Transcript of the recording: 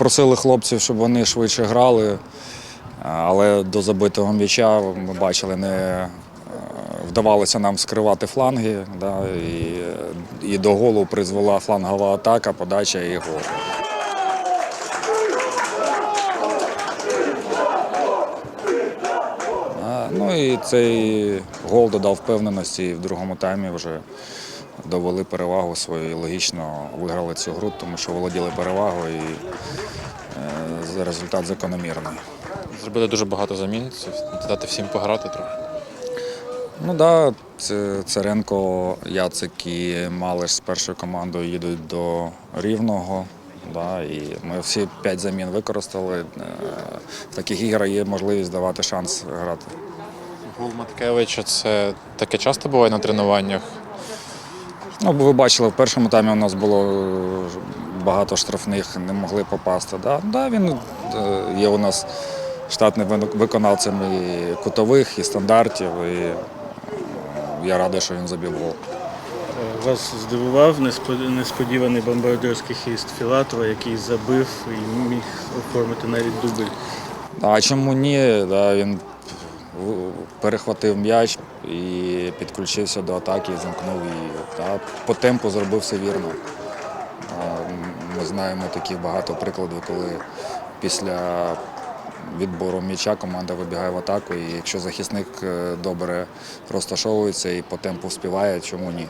просили хлопців, щоб вони швидше грали, але до забитого м'яча ми бачили, не е, вдавалося нам скривати фланги. Да, і, і до голу призвела флангова атака, подача і гол. Ну і цей гол додав впевненості і в другому таймі вже довели перевагу свою і логічно виграли цю гру, тому що володіли перевагою і е, результат закономірний. Зробили дуже багато замін, дати всім пограти трохи. Ну так, да, Царенко, Яцик і Малиш з першою командою їдуть до Рівного. Да, і ми всі п'ять замін використали. Е, В таких іграх є можливість давати шанс грати. Гол Маткевича це таке часто буває на тренуваннях. Ну, ви бачили, в першому таймі у нас було багато штрафних, не могли попасти. Да, да, він е, є у нас штатним виконавцем і кутових, і стандартів. І е, я радий, що він забив гол. Вас здивував несподіваний бомбардирський хіст Філатова, який забив і міг оформити навіть дубль. А чому ні? Да, він перехватив м'яч і підключився до атаки, замкнув її. Да, по темпу зробив все вірно. Ми знаємо такі багато прикладів, коли після відбору м'яча команда вибігає в атаку, і якщо захисник е, добре розташовується і по темпу співає, чому ні?